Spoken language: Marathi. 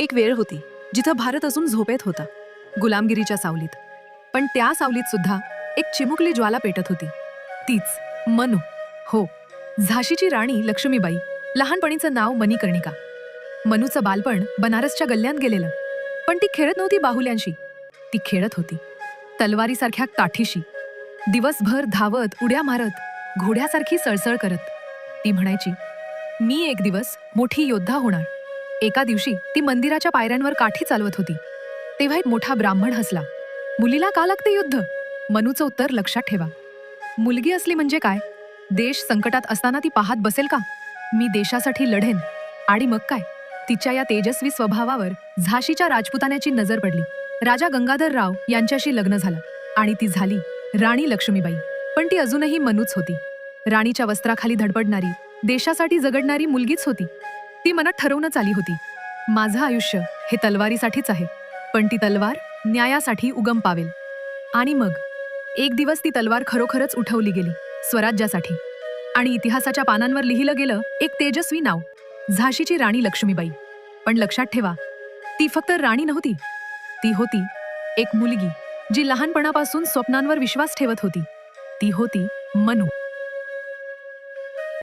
एक वेळ होती जिथं भारत अजून झोपेत होता गुलामगिरीच्या सावलीत. पण त्या सावलीत सुद्धा एक चिमुकली ज्वाला पेटत होती. तीच मनू. हो झाशीची राणी लक्ष्मीबाई लहानपणीचं नाव मणिकर्णिका. मनूचं बालपण बनारसच्या गल्ल्यात गेलेलं. पण ती खेळत नव्हती बाहुल्यांशी. ती खेळत होती. तलवारीसारख्या काठीशी. दिवसभर धावत उड्या मारत घोड्यासारखी सळसळ करत. ती म्हणायची मी एक दिवस मोठी योद्धा होणार. एका दिवशी ती मंदिराच्या पायऱ्यांवर काठी चालवत होती. तेव्हा एक मोठा ब्राह्मण हसला. मुलीला का लागते युद्ध? मनूचं उत्तर लक्षात ठेवा. मुलगी असली म्हणजे काय? देश संकटात असताना ती पाहत बसेल का? मी देशासाठी लढेन. आणि मग काय? तिच्या या तेजस्वी स्वभावावर झाशीच्या राजपुतान्याची नजर पडली. राजा गंगाधर राव यांच्याशी लग्न झालं. आणि ती झाली राणी लक्ष्मीबाई. पण ती अजूनही मनूच होती. राणीच्या वस्त्राखाली धडपडणारी देशासाठी जगडणारी मुलगीच होती. ती मनात ठरवूनच आली होती. माझं आयुष्य हे तलवारीसाठीच आहे पण ती तलवार न्यायासाठी उगम पावेल. आणि मग एक दिवस ती तलवार खरोखरच उठवली गेली स्वराज्यासाठी. आणि इतिहासाच्या पानांवर लिहिलं गेलं एक तेजस्वी नाव झाशीची राणी लक्ष्मीबाई. पण लक्षात ठेवा ती फक्त राणी नव्हती. ती होती एक मुलगी जी लहानपणापासून स्वप्नांवर विश्वास ठेवत होती. ती होती मनू.